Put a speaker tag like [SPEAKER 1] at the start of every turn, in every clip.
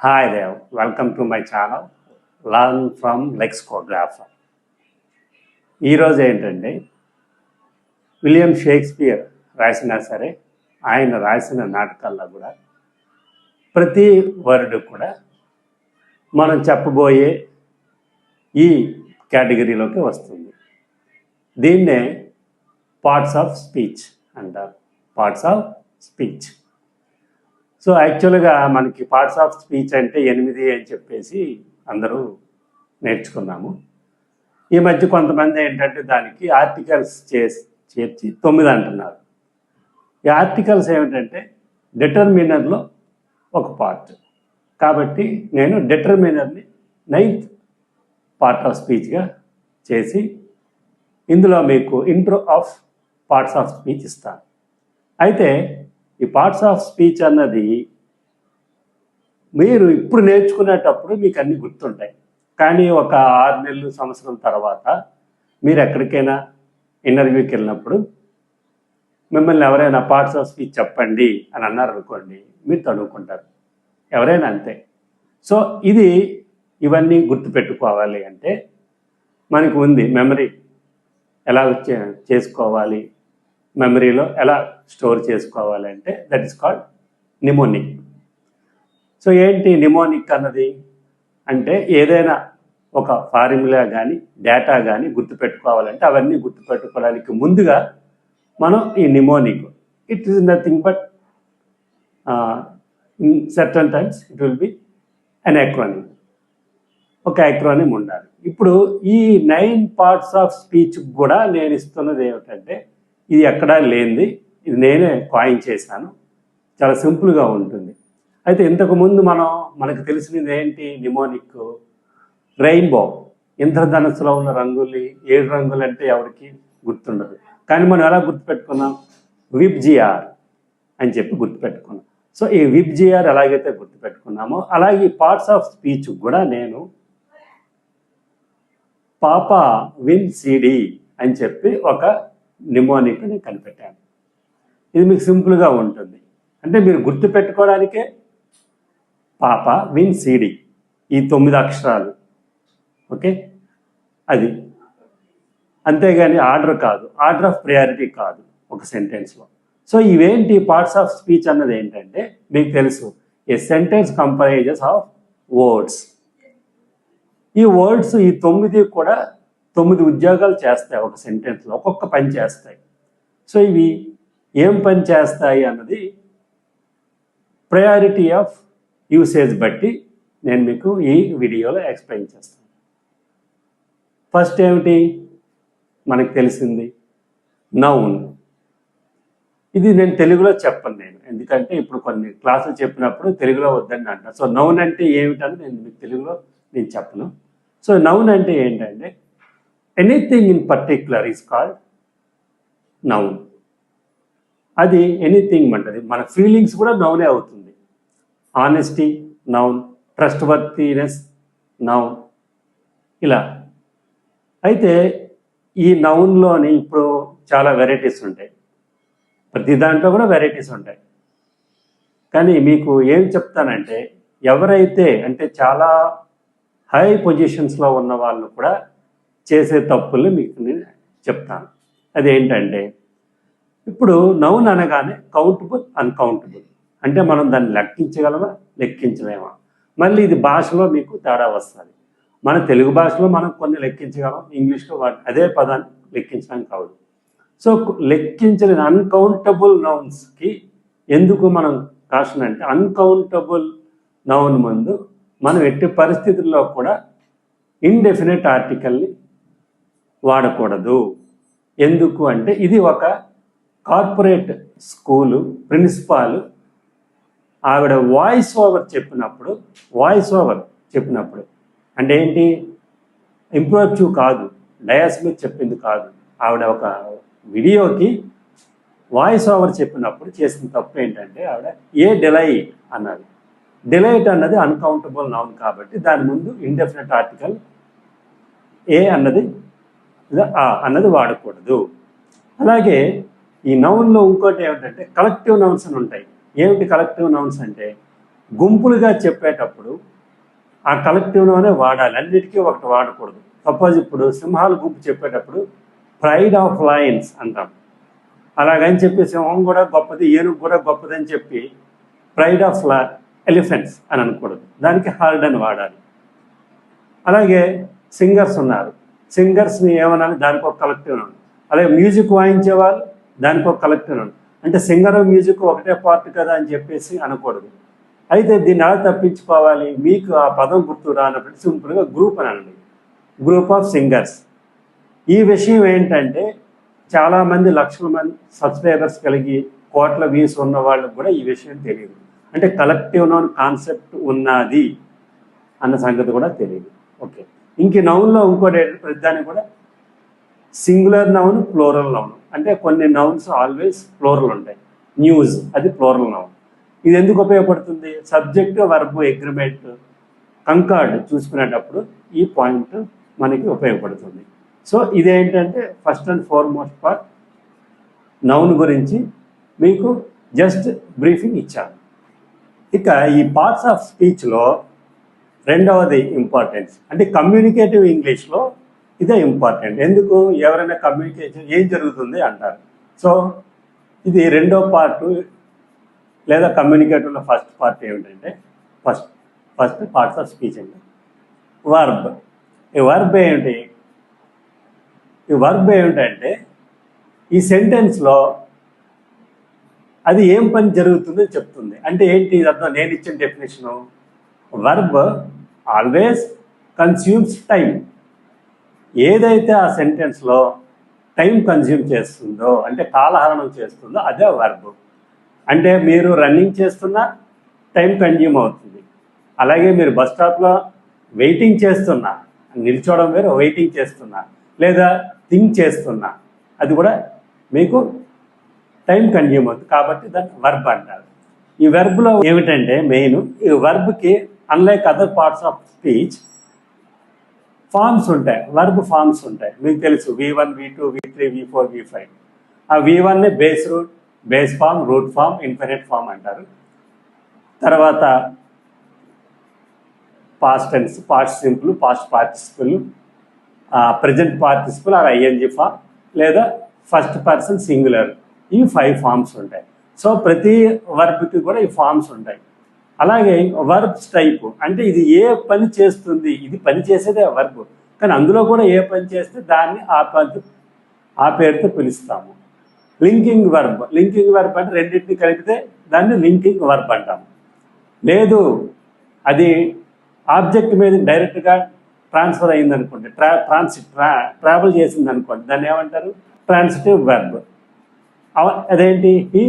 [SPEAKER 1] Hi Dev welcome to my channel learn from lexicographer ఈరోజు ఏంటంటే William Shakespeare రాసినా సరే ఆయన రాసిన నాటకాల్లో కూడా ప్రతి వర్డ్ కూడా మనం చెప్పబోయే ఈ కేటగిరీలోకి వస్తుంది. దీన్నే పార్ట్స్ ఆఫ్ స్పీచ్ అంటారు. పార్ట్స్ ఆఫ్ స్పీచ్ సో యాక్చువల్గా మనకి పార్ట్స్ ఆఫ్ స్పీచ్ అంటే ఎనిమిది అని చెప్పేసి అందరూ నేర్చుకున్నాము. ఈ మధ్య కొంతమంది ఏంటంటే దానికి ఆర్టికల్స్ చేసి చేర్చి తొమ్మిది అంటున్నారు. ఈ ఆర్టికల్స్ ఏమిటంటే డిటర్మినర్లో ఒక పార్ట్. కాబట్టి నేను డిటర్మినర్ని నైన్త్ పార్ట్ ఆఫ్ స్పీచ్గా చేసి ఇందులో మీకు intro of parts of speech ఇస్తాను. అయితే ఈ పార్ట్స్ ఆఫ్ స్పీచ్ అన్నది మీరు ఇప్పుడు నేర్చుకునేటప్పుడు మీకు అన్ని గుర్తుంటాయి. కానీ ఒక ఆరు నెలలు సంవత్సరం తర్వాత మీరు ఎక్కడికైనా ఇంటర్వ్యూకి వెళ్ళినప్పుడు మిమ్మల్ని ఎవరైనా పార్ట్స్ ఆఫ్ స్పీచ్ చెప్పండి అని అన్నారు అనుకోండి మీరు తనుకుంటారు ఎవరైనా అంతే. సో ఇది ఇవన్నీ గుర్తుపెట్టుకోవాలి అంటే మనకు ఉంది మెమరీ ఎలా చే- చేసుకోవాలి? మెమరీలో ఎలా స్టోర్ చేసుకోవాలంటే that is called mnemonic so ఏంటి నిమోనిక్ అన్నది? అంటే ఏదైనా ఒక ఫార్ములా కానీ డేటా కానీ గుర్తుపెట్టుకోవాలంటే అవన్నీ గుర్తుపెట్టుకోవడానికి ముందుగా మనం ఈ mnemonic it is nothing but in certain times it will be an acronym. ఒక acronym ఉండాలి. ఇప్పుడు ఈ నైన్ పార్ట్స్ ఆఫ్ స్పీచ్ కూడా నేను ఇస్తున్నది ఏమిటంటే ఇది ఎక్కడా లేనిది. ఇది నేనే కాయిన్ చేశాను. చాలా సింపుల్గా ఉంటుంది. అయితే ఇంతకుముందు మనం మనకు తెలిసినది ఏంటి? నిమోనిక్ రెయిన్బో ఇంద్రధనస్సులో ఉన్న రంగులు ఏడు రంగులు అంటే ఎవరికి గుర్తుండదు. కానీ మనం ఎలా గుర్తుపెట్టుకున్నాం? విబ్జిఆర్ అని చెప్పి గుర్తుపెట్టుకున్నాం. సో ఈ విబ్జిఆర్ ఎలాగైతే గుర్తుపెట్టుకున్నామో అలాగే ఈ పార్ట్స్ ఆఫ్ స్పీచ్ కూడా నేను పాప విన్ సిడి అని చెప్పి ఒక నిమోనిక్ నేను కనిపెట్టాను ఇది మీకు సింపుల్గా ఉంటుంది. అంటే మీరు గుర్తుపెట్టుకోవడానికే పాప విన్ సిడి ఈ తొమ్మిది అక్షరాలు. ఓకే? అది. అంతేగాని ఆర్డర్ కాదు. ఆర్డర్ ఆఫ్ ప్రయారిటీ కాదు ఒక సెంటెన్స్లో. సో ఇవేంటి పార్ట్స్ ఆఫ్ స్పీచ్ అన్నది ఏంటంటే మీకు తెలుసు a sentence comprises of words. ఈ వర్డ్స్ ఈ తొమ్మిది కూడా తొమ్మిది ఉద్యోగాలు చేస్తాయి ఒక సెంటెన్స్లో ఒక్కొక్క పని చేస్తాయి. సో ఇవి ఏం పని చేస్తాయి అన్నది ప్రయారిటీ ఆఫ్ యూసేజ్ బట్టి నేను మీకు ఈ వీడియోలో ఎక్స్ప్లెయిన్ చేస్తాను. ఫస్ట్ ఏమిటి? మనకు తెలిసింది నౌన్ ఇది నేను తెలుగులో చెప్పను నేను. ఎందుకంటే ఇప్పుడు కొన్ని క్లాసులు చెప్పినప్పుడు తెలుగులో వద్దని అంట. సో నౌన్ అంటే ఏమిటని నేను మీకు తెలుగులో నేను చెప్పను. సో నౌన్ అంటే ఏంటంటే anything in particular is called noun అది ఎనీథింగ్ అంటది. మన ఫీలింగ్స్ కూడా నౌనే అవుతుంది. Honesty noun trustworthiness noun ఇలా. అయితే ఈ నౌన్లోని ఇప్పుడు చాలా వెరైటీస్ ఉంటాయి. ప్రతి దాంట్లో కూడా వెరైటీస్ ఉంటాయి. కానీ మీకు ఏం చెప్తానంటే ఎవరైతే అంటే చాలా హై పొజిషన్స్లో ఉన్న వాళ్ళు కూడా చేసే తప్పులు మీకు నేను చెప్తాను. అదేంటంటే ఇప్పుడు నౌన్ అనగానే కౌంటబుల్ అన్కౌంటబుల్ అంటే మనం దాన్ని లెక్కించగలమా? లెక్కించలేమా? మళ్ళీ ఇది భాషలో మీకు తేడా వస్తుంది. మన తెలుగు భాషలో మనం కొన్ని లెక్కించగలం ఇంగ్లీష్లో వాటి అదే పదాన్ని లెక్కించడం కావదు సో లెక్కించలేని అన్కౌంటబుల్ నౌన్స్కి ఎందుకు మనం కాషన్ అంటే అన్కౌంటబుల్ నౌన్ ముందు మనం ఎట్టి పరిస్థితుల్లో కూడా ఇండెఫినెట్ ఆర్టికల్ని వాడకూడదు. ఎందుకు అంటే ఇది ఒక కార్పొరేట్ స్కూలు ప్రిన్సిపాల్ ఆవిడ వాయిస్ ఓవర్ చెప్పినప్పుడు వాయిస్ ఓవర్ చెప్పినప్పుడు అంటే ఏంటి? ఇంప్రోటివ్ కాదు డయాస్ మీద చెప్పింది కాదు. ఆవిడ ఒక వీడియోకి వాయిస్ ఓవర్ చెప్పినప్పుడు చేసిన తప్పు ఏంటంటే ఆవిడ ఏ డిలైట్ అన్నది. డిలైట్ అన్నది అన్కౌంటబుల్ నౌన్ కాబట్టి దాని ముందు ఇండెఫినెట్ ఆర్టికల్ ఏ అన్నది ఆ అన్నది వాడకూడదు. అలాగే ఈ నౌన్లో ఇంకోటి ఏమిటంటే కలెక్టివ్ నౌన్స్ అని ఉంటాయి. ఏమిటి కలెక్టివ్ నౌన్స్ అంటే గుంపులుగా చెప్పేటప్పుడు ఆ కలెక్టివ్ నౌనే వాడాలి. అన్నిటికీ ఒకటి వాడకూడదు. సపోజ్ ఇప్పుడు సింహాల గుంపు చెప్పేటప్పుడు ప్రైడ్ ఆఫ్ లయన్స్ అంటాం. అలాగని చెప్పి సింహం కూడా గొప్పది ఏనుగు కూడా గొప్పదని చెప్పి ప్రైడ్ ఆఫ్ లా ఎలిఫెంట్స్ అని అనకూడదు. దానికి హార్డ్ అని వాడాలి. అలాగే సింగర్స్ ఉన్నారు. సింగర్స్ని ఏమనాలి? దానికి ఒక కలెక్టివ్ ఉంది అలాగే మ్యూజిక్ వాయించే వాళ్ళు దానికి ఒక కలెక్టివ్ ఉంది అంటే సింగర్ మ్యూజిక్ ఒకటే పార్ట్ కదా అని చెప్పేసి అనకూడదు. అయితే దీన్ని ఎలా తప్పించుకోవాలి? మీకు ఆ పదం గుర్తు రానప్పుడు సింపుల్గా గ్రూప్ అనండి గ్రూప్ ఆఫ్ సింగర్స్ ఈ విషయం ఏంటంటే చాలామంది లక్షల మంది సబ్స్క్రైబర్స్ కలిగి కోట్ల వ్యూస్ ఉన్న వాళ్ళకి కూడా ఈ విషయం తెలియదు. అంటే కలెక్టివ్ నోన్ కాన్సెప్ట్ ఉన్నది అన్న సంగతి కూడా తెలియదు. ఓకే ఇంక నౌన్లో ఇంకోటి ఏంటంటే కూడా సింగులర్ నౌన్ ప్లోరల్ నౌన్ అంటే కొన్ని నౌన్స్ ఆల్వేస్ ప్లోరల్ ఉంటాయి. న్యూస్ అది ప్లోరల్ నౌన్ ఇది ఎందుకు ఉపయోగపడుతుంది? సబ్జెక్ట్ వర్బు అగ్రిమెంట్ కంకార్డ్ చూసుకునేటప్పుడు ఈ పాయింట్ మనకి ఉపయోగపడుతుంది. సో ఇదేంటంటే first and foremost part noun గురించి మీకు జస్ట్ బ్రీఫింగ్ ఇచ్చాను. ఇక ఈ పార్ట్స్ ఆఫ్ స్పీచ్లో రెండవది ఇంపార్టెన్స్ అంటే కమ్యూనికేటివ్ ఇంగ్లీష్లో ఇదే ఇంపార్టెంట్ ఎందుకు? ఎవరైనా కమ్యూనికేషన్ ఏం జరుగుతుంది అంటారు. సో ఇది రెండో పార్ట్ లేదా కమ్యూనికేటివ్లో ఫస్ట్ పార్ట్ ఏమిటంటే first first parts of speech అండి. వర్బ్ ఈ వర్బ్ ఏమిటి? ఈ వర్బ్ ఏమిటంటే ఈ సెంటెన్స్లో అది ఏం పని జరుగుతుందో చెప్తుంది. అంటే ఏంటి? అర్థం నేను ఇచ్చిన definition verb always consumes time ఏదైతే ఆ సెంటెన్స్లో టైం కన్జ్యూమ్ చేస్తుందో అంటే కాలహరణం చేస్తుందో అదే వర్బ్ అంటే మీరు రన్నింగ్ చేస్తున్నా టైం కన్జ్యూమ్ అవుతుంది. అలాగే మీరు బస్ స్టాప్లో వెయిటింగ్ చేస్తున్నా నిల్చోవడం వేరు వెయిటింగ్ చేస్తున్నా లేదా థింక్ చేస్తున్నా అది కూడా మీకు టైం కన్జ్యూమ్ అవుతుంది. కాబట్టి దాన్ని వర్బ్ అంటారు. ఈ వెర్బ్లో ఏమిటంటే మెయిన్ ఈ వర్బ్కి unlike other parts of speech forms ఉంటాయి. వర్బ్ ఫార్మ్స్ ఉంటాయి. మీకు తెలుసు V one V two V three V four V five ఆ వి వన్ని base root base form root form infinite form అంటారు. తర్వాత past tense past simple past participle present participle or ING form లేదా first person singular ఈ five forms ఉంటాయి. So ప్రతి వర్బ్కి కూడా ఈ ఫామ్స్ ఉంటాయి. అలాగే వర్బ్స్ టైప్ అంటే ఇది ఏ పని చేస్తుంది? ఇది పని చేసేదే వర్బ్. కానీ అందులో కూడా ఏ పని చేస్తే దాన్ని ఆ పని ఆ పేరుతో పిలుస్తాము. Linking verb. లింకింగ్ వర్బ్ అంటే రెండింటిని కలిపితే దాన్ని లింకింగ్ వర్బ్ అంటాము లేదు అది ఆబ్జెక్ట్ మీద డైరెక్ట్గా ట్రాన్స్ఫర్ అయింది అనుకోండి ట్రా ట్రాన్సిట్ ట్రా ట్రావెల్ చేసింది అనుకోండి దాన్ని ఏమంటారు? Transitive verb. అదేంటి? He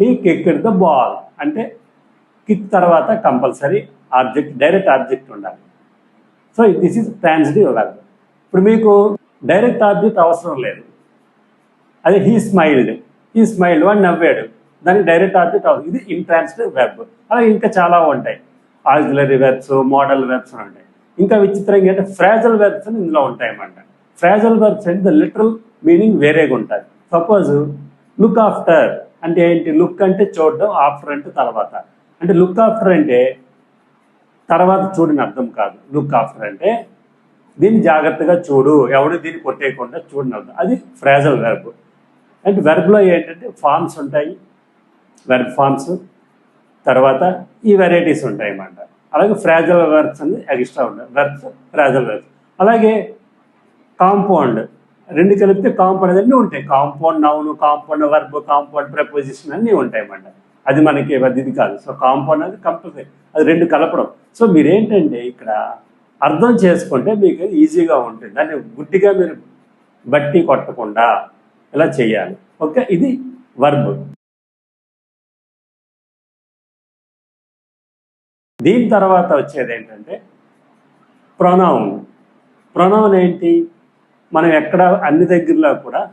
[SPEAKER 1] he kicked the ball. అంటే కిక్ తర్వాత కంపల్సరీ ఆబ్జెక్ట్ డైరెక్ట్ ఆబ్జెక్ట్ ఉండాలి. So this is transitive verb ఇప్పుడు మీకు డైరెక్ట్ ఆబ్జెక్ట్ అవసరం లేదు. అదే హీ స్మైల్డ్ హీ స్మైల్డ్ వాడు నవ్వాడు. దానికి డైరెక్ట్ ఆబ్జెక్ట్ అవసరం ఇది ఇంట్రాన్సిటివ్ వెబ్. అలా ఇంకా చాలా ఉంటాయి. ఆక్సిలరీ వెబ్స్ మోడల్ వెబ్స్ ఉంటాయి. ఇంకా విచిత్రంగా అంటే ఫ్రాజల్ వెబ్స్ అని ఇందులో ఉంటాయన్నమాట. ఫ్రాజల్ వెబ్స్ అంటే ద లిటరల్ మీనింగ్ వేరేగా ఉంటుంది. సపోజ్ లుక్ ఆఫ్టర్ అంటే ఏంటి? లుక్ అంటే చూడడం ఆఫ్టర్ అంటే తర్వాత. అంటే లుక్ ఆఫ్టర్ అంటే తర్వాత చూడని అర్థం కాదు. లుక్ ఆఫ్టర్ అంటే దీన్ని జాగ్రత్తగా చూడు. ఎవడు దీన్ని కొట్టేయకుండా చూడని అర్థం. అది ఫ్రాజల్ వెర్బ్ అంటే వెర్బ్లో ఏంటంటే ఫామ్స్ ఉంటాయి. వెర్బ్ ఫామ్స్ తర్వాత ఈ వెరైటీస్ ఉంటాయి అన్నమాట. అలాగే ఫ్రాజల్ వెర్బ్స్ అని ఎక్స్ట్రా ఉంటాయి. వెర్బ్స్ ఫ్రాజల్ వెర్బ్స్ అలాగే కాంపౌండ్ రెండు కలిపితే కాంపౌండ్ అన్నీ ఉంటాయి. Compound noun compound verb compound preposition అన్నీ ఉంటాయి అన్నమాట. అది మనకి అది ఇది కాదు. సో కాంపౌండ్ అనేది కంపల్సరీ అది రెండు కలపడం. సో మీరేంటంటే ఇక్కడ అర్థం చేసుకుంటే మీకు ఈజీగా ఉంటుంది. దాన్ని గుడ్డిగా మీరు బట్టి కొట్టకుండా ఇలా చేయాలి. ఓకే? ఇది వర్బ్ దీని తర్వాత వచ్చేది ఏంటంటే ప్రొనౌన్ ప్రొనౌన్ ఏంటి? మనం ఎక్కడ అన్ని దగ్గరలో కూడా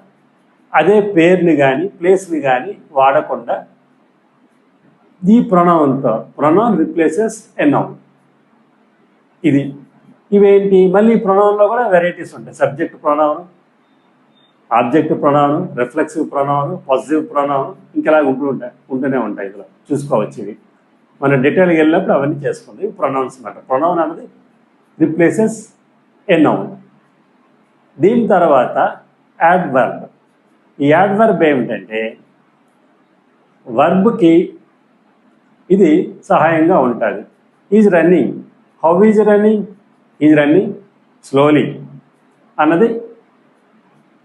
[SPEAKER 1] అదే పేరుని కానీ ప్లేస్ని కానీ వాడకుండా ఈ ప్రొనౌన్తో ప్రొనౌన్ రిప్లేసెస్ ఎ నౌన్ ఇది. ఇవేంటి? మళ్ళీ ప్రొనౌన్లో కూడా వెరైటీస్ ఉంటాయి. Subject pronoun object pronoun reflexive pronoun positive pronoun ఇంకెలా ఉంటూ ఉంటాయి ఉంటూనే ఉంటాయి ఇందులో. చూసుకోవచ్చు ఇవి. మనం డీటెయిల్గా వెళ్ళినప్పుడు అవన్నీ చేసుకుంది. ప్రొనౌన్స్ మాట ప్రొనౌన్ అనేది రిప్లేసెస్ ఏ నౌన్ దీని తర్వాత యాడ్వర్బ్ ఈ యాడ్వర్బ్ ఏమిటంటే వర్బ్కి ఇది సహాయంగా ఉంటుంది. Is running how is running is running slowly అన్నది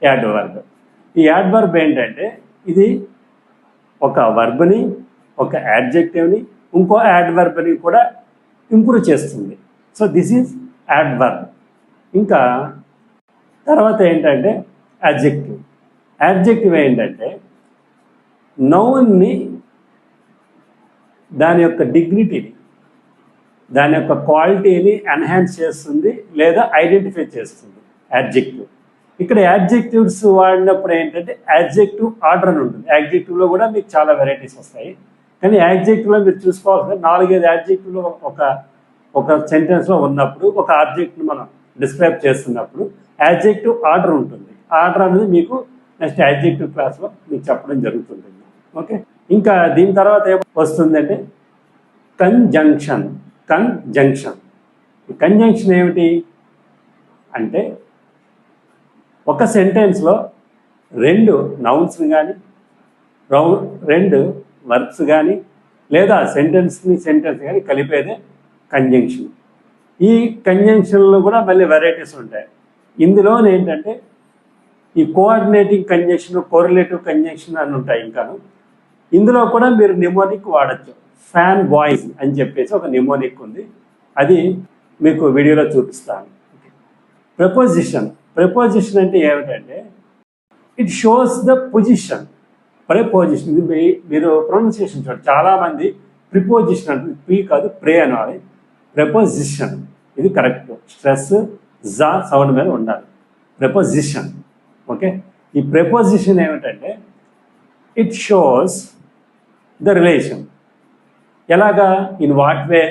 [SPEAKER 1] యాడ్వర్బ్ ఈ యాడ్వర్బ్ ఏంటంటే ఇది ఒక వర్బ్ని ఒక యాడ్జెక్టివ్ని ఇంకో యాడ్వర్బ్ని కూడా ఇంప్రూవ్ చేస్తుంది. సో దిస్ ఈజ్ యాడ్వర్బ్ ఇంకా తర్వాత ఏంటంటే యాడ్జెక్టివ్ యాడ్జెక్టివ్ ఏంటంటే నౌన్ని దాని యొక్క డిగ్నిటీని దాని యొక్క క్వాలిటీని ఎన్హాన్స్ చేస్తుంది లేదా ఐడెంటిఫై చేస్తుంది. యాడ్జెక్టివ్ ఇక్కడ యాడ్జెక్టివ్స్ వాడినప్పుడు ఏంటంటే యాడ్జెక్టివ్ ఆర్డర్ అని ఉంటుంది. యాడ్జెక్టివ్లో కూడా మీకు చాలా వెరైటీస్ వస్తాయి. కానీ యాడ్జెక్టివ్లో మీరు చూసుకోవాల్సిన నాలుగైదు యాడ్జెక్టివ్లో ఒక ఒక సెంటెన్స్లో ఉన్నప్పుడు ఒక ఆబ్జెక్ట్ని మనం డిస్క్రైబ్ చేస్తున్నప్పుడు యాడ్జెక్టివ్ ఆర్డర్ ఉంటుంది. ఆర్డర్ అనేది మీకు నెక్స్ట్ యాడ్జెక్టివ్ క్లాస్లో మీకు చెప్పడం జరుగుతుంది. ఓకే ఇంకా దీని తర్వాత ఏం వస్తుందంటే కన్జంక్షన్ కన్జంక్షన్ కంజంక్షన్ ఏమిటి? అంటే ఒక సెంటెన్స్లో రెండు నౌన్స్ కానీ రౌ రెండు వర్బ్స్ కానీ లేదా సెంటెన్స్ని సెంటెన్స్ కానీ కలిపేదే కంజంక్షన్ ఈ కంజంక్షన్లో కూడా మళ్ళీ వెరైటీస్ ఉంటాయి. ఇందులో ఏంటంటే ఈ కోఆర్డినేటింగ్ కంజంక్షన్ కోరిలేటివ్ కంజంక్షన్ అని ఉంటాయి ఇంకాను. ఇందులో కూడా మీరు నిమోనిక్ వాడచ్చు. ఫ్యాన్ బాయ్స్ అని చెప్పేసి ఒక నిమోనిక్ ఉంది. అది మీకు వీడియోలో చూపిస్తాను. ప్రపోజిషన్ ప్రపోజిషన్ అంటే ఏమిటంటే it shows the position preposition ఇది మీరు ప్రొనౌన్సియేషన్ చూడండి. చాలామంది ప్రిపోజిషన్ అంటే ప్రీ కాదు ప్రే అనాలి. ప్రపోజిషన్ ఇది కరెక్ట్ స్ట్రెస్ జా సౌండ్ మీద ఉండాలి. ప్రపోజిషన్ ఓకే ఈ ప్రపోజిషన్ ఏమిటంటే ఇట్ షోస్ ద రిలేషన్ ఎలాగా? In what way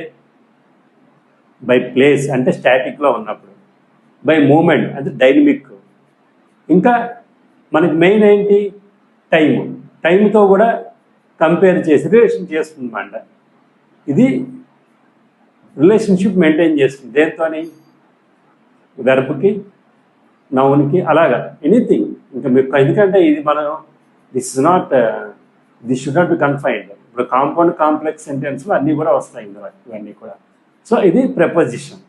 [SPEAKER 1] by place అంటే స్టాటిక్లో ఉన్నప్పుడు. బై మూమెంట్ అంటే డైనమిక్ ఇంకా మనకి మెయిన్ ఏంటి? టైం టైంతో కూడా కంపేర్ చేసి రిలేషన్ చేస్తుందన్నమాట. ఇది రిలేషన్షిప్ మెయింటైన్ చేస్తుంది. దేంతోని గర్భకి నౌన్కి అలాగా. ఎనీథింగ్. ఇంకా మీకు ఎందుకంటే ఇది మనం this is not this should not be confined ఇప్పుడు కాంపౌండ్ కాంప్లెక్స్ సెంటెన్స్లో అన్నీ కూడా వస్తాయి ఇందులో ఇవన్నీ కూడా. సో ఇది ప్రపోజిషన్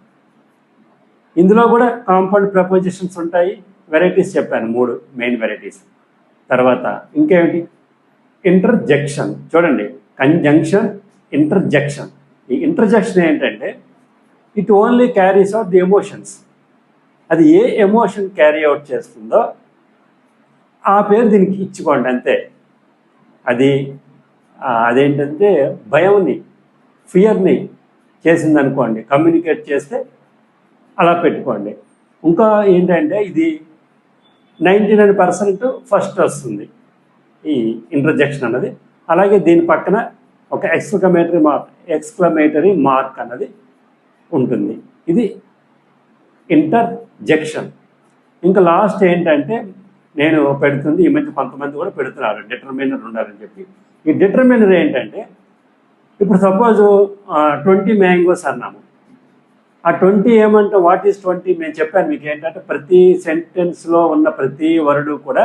[SPEAKER 1] ఇందులో కూడా కాంపౌండ్ ప్రపోజిషన్స్ ఉంటాయి. వెరైటీస్ చెప్పాను మూడు మెయిన్ వెరైటీస్ తర్వాత ఇంకేమిటి? ఇంటర్జెక్షన్ చూడండి. కంజంక్షన్ ఇంటర్జెక్షన్ ఈ ఇంటర్జెక్షన్ ఏంటంటే it only carries out the emotions అది ఏ ఎమోషన్ క్యారీ అవుట్ చేస్తుందో ఆ పేరు దీనికి ఇచ్చుకోండి అంతే. అది అదేంటంటే భయంని ఫియర్ని చేసిందనుకోండి కమ్యూనికేట్ చేస్తే అలా పెట్టుకోండి. ఇంకా ఏంటంటే ఇది నైంటీ నైన్ పర్సెంట్ ఫస్ట్ వస్తుంది ఈ ఇంటర్జెక్షన్ అన్నది. అలాగే దీని పక్కన ఒక ఎక్స్క్లమేటరీ మార్క్ ఎక్స్క్లమేటరీ మార్క్ అన్నది ఉంటుంది. ఇది ఇంటర్జెక్షన్. ఇంకా లాస్ట్ ఏంటంటే నేను పెడుతుంది ఈ మధ్య కొంతమంది కూడా పెడుతున్నారు డిటర్మినర్ ఉండాలని చెప్పి. ఈ డిటర్మినర్ ఏంటంటే ఇప్పుడు సపోజ్ ట్వంటీ మ్యాంగోస్ అన్నాము. ఆ ట్వంటీ ఏమంటే వాట్ ఈస్ ట్వంటీ? నేను చెప్పాను మీకు ఏంటంటే ప్రతి సెంటెన్స్లో ఉన్న ప్రతి వర్డ్ కూడా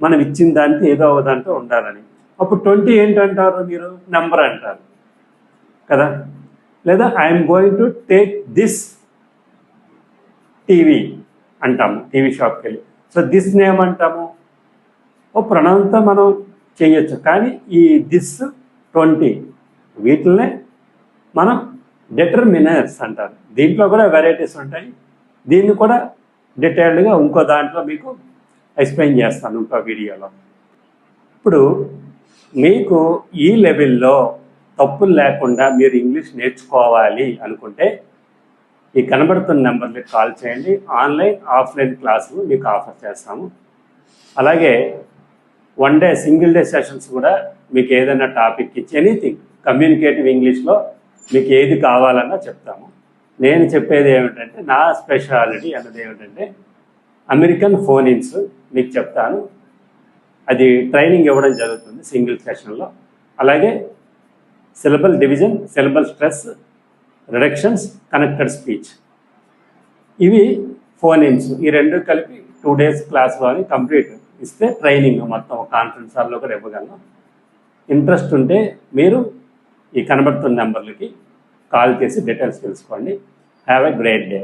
[SPEAKER 1] మనం ఇచ్చిన దానికి ఏదో ఒక దాంట్లో ఉండాలని. అప్పుడు ట్వంటీ ఏంటంటారు మీరు? నెంబర్ అంటారు. కదా? లేదా I'm going to take this TV అంటాము టీవీ షాప్కి వెళ్ళి సో దిస్ నేమ్ అంటాము. ఓ ప్రణవంతో మనం చేయొచ్చు. కానీ ఈ దిస్ ట్వంటీ వీటిల్నే మనం డిటర్మినర్స్ అంటారు. దీంట్లో కూడా వెరైటీస్ ఉంటాయి. దీన్ని కూడా డీటెయిల్డ్గా ఇంకో దాంట్లో మీకు ఎక్స్ప్లెయిన్ చేస్తాను ఇంకో వీడియోలో ఇప్పుడు మీకు ఈ లెవెల్లో తప్పులు లేకుండా మీరు ఇంగ్లీష్ నేర్చుకోవాలి అనుకుంటే ఈ కనబడుతున్న నెంబర్లకు కాల్ చేయండి. ఆన్లైన్ ఆఫ్లైన్ క్లాసులు మీకు ఆఫర్ చేస్తాము. అలాగే one day single day sessions కూడా మీకు ఏదైనా టాపిక్ ఇచ్చి ఎనీథింగ్ కమ్యూనికేటివ్ ఇంగ్లీష్లో మీకు ఏది కావాలన్నా చెప్తాము. నేను చెప్పేది ఏమిటంటే నా స్పెషాలిటీ అన్నది ఏమిటంటే అమెరికన్ ఫోనిన్స్ మీకు చెప్తాను. అది ట్రైనింగ్ ఇవ్వడం జరుగుతుంది సింగిల్ సెషన్లో. అలాగే syllable division syllable stress reductions connected speech. ఇవి ఫోనిమ్స్ ఈ రెండు కలిపి టూ డేస్ క్లాస్ కానీ కంప్లీట్ ఇస్తే ట్రైనింగ్ మొత్తం కాన్ఫరెన్స్ హాల్లో కూడా ఇవ్వగలం. ఇంట్రెస్ట్ ఉంటే మీరు ఈ కనబడుతున్న నెంబర్లకి కాల్ చేసి డీటెయిల్స్ తెలుసుకోండి. Have a great day.